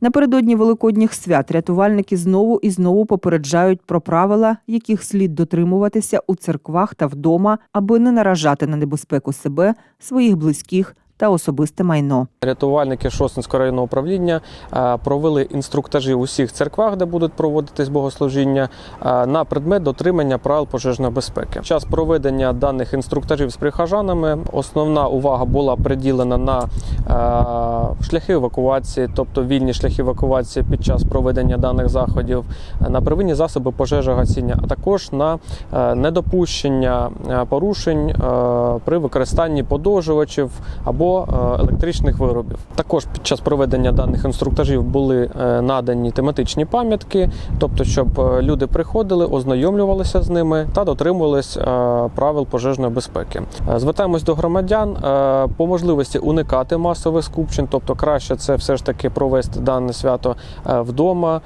Напередодні великодніх свят рятувальники знову і знову попереджають про правила, яких слід дотримуватися у церквах та вдома, аби не наражати на небезпеку себе, своїх близьких та особисте майно. Рятувальники Шосткинського районного управління е, провели інструктажі у всіх церквах, де будуть проводитись богослужіння, е, на предмет дотримання правил пожежної безпеки. Час проведення даних інструктажів з прихожанами основна увага була приділена на е, шляхи евакуації, тобто вільні шляхи евакуації під час проведення даних заходів, на первинні засоби пожежогасіння, а також на недопущення порушень при використанні подовжувачів або е, електричних виробів. Також під час проведення даних інструктажів були е, надані тематичні пам'ятки, тобто, щоб е, люди приходили, ознайомлювалися з ними та дотримувались правил пожежної безпеки. Звертаємось до громадян по можливості уникати масових скупчень, тобто краще це все ж таки провести дане свято вдома.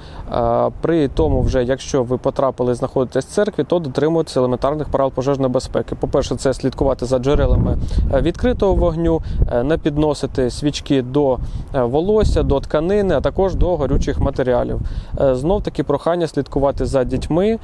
При тому, вже якщо ви потрапили знаходитесь в церкві, то дотримуватися елементарних правил пожежної безпеки. По-перше, це слідкувати за джерелами відкритого вогню, е, не підносити свічки до е, волосся, до тканини, а також до горючих матеріалів. Е, Знов таки прохання слідкувати за дітьми,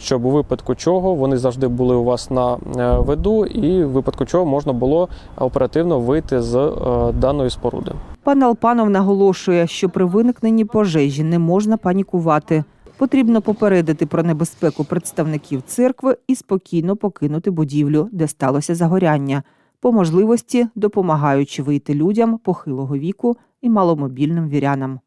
щоб у випадку чого вони завжди були у вас на виду, і в випадку чого можна було оперативно вийти з даної споруди. Пан Алпанов наголошує, що при виникненні пожежі не можна панікувати. Потрібно попередити про небезпеку представників церкви і спокійно покинути будівлю, де сталося загоряння, по можливості допомагаючи вийти людям похилого віку і маломобільним вірянам.